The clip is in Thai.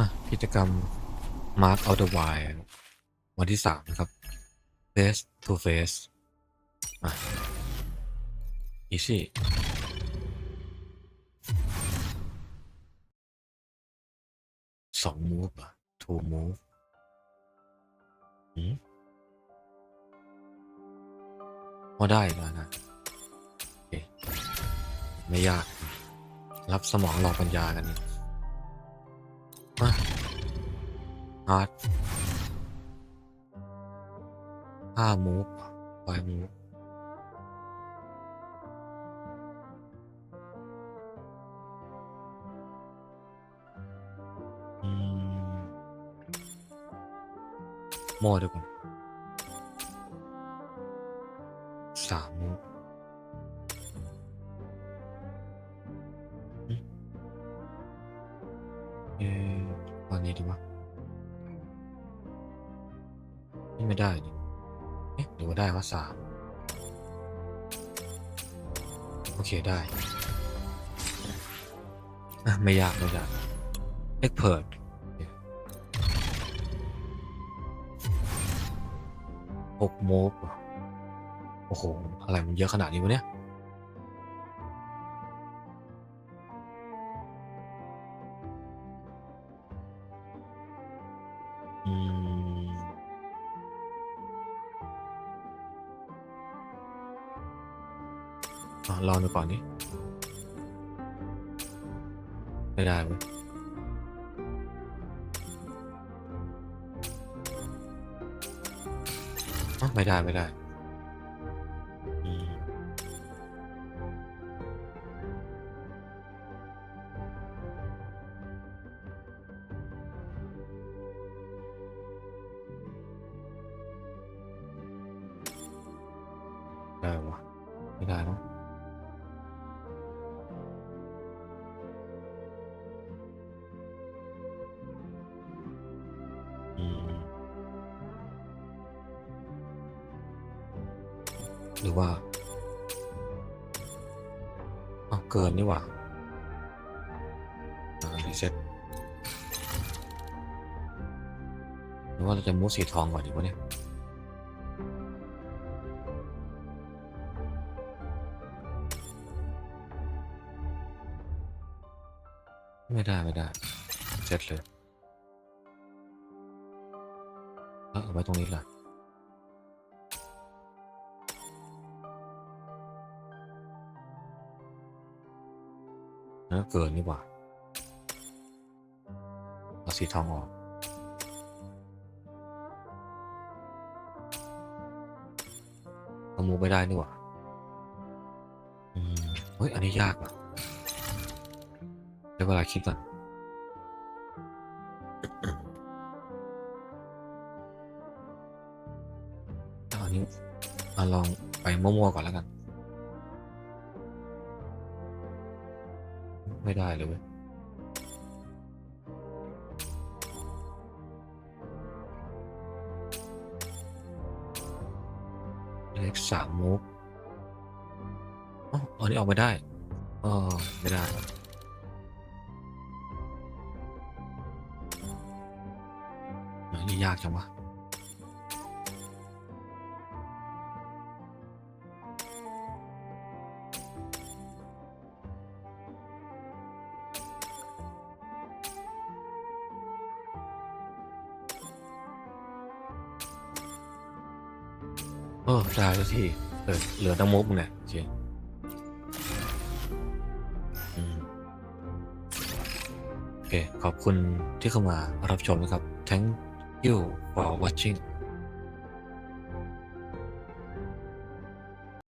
มากิจกรรม Mark of the Wild วันที่สามนะครับ Face to Face มา easy สอง move อะ two move หืมพอได้แล้วนะไม่ยาก รับสมองรอปัญญากันนี่ ฮาร์ดห้ามูฟไฟมูฟอืมโม่ด้ว นี่ไม่ได้ดิเอ๊ะหรือว่าได้ว่าสามโอเคได้อะไม่ยากไม่ยากเอ็กเพิร์ดหกโมบโอ้โห อะไรมันเยอะขนาดนี้วะเนี่ยอืม ลองดูก่อนดิไม่ได้เว้ยอะไม่ได้ไม่ได้อืมได้วะไม่ได้เนอะ หรือว่าเอาเกินนี่หว่ารีเซ็ตหรือว่าเราจะมูสีทองก่อนดีกวะเนี่ยไม่ได้ ไม่ได้เซ็ตเลยเอาไว้ตรงนี้ล่ะ นั่นก็เกินนี่หว่าเอาสีทองออกเอามูไม่ได้นี่หว่าอืมเฮ้ย อันนี้ยากว่ะเดี๋ยเวลาคิดก่อนเอาอันนี้มาลองไปมั่วๆก่อนแล้วกัน ไม่ได้เลยเว้ยเลขสามมุกอ๋ออันนี้ออกไม่ได้เออไม่ได้นี่ยากจังวะ โออตายแล้วทีเออเหลือตั้งมุกเนี่ยโอเคอืมโอเค ขอบคุณที่เข้ามารับชมนะครับ thank you for watching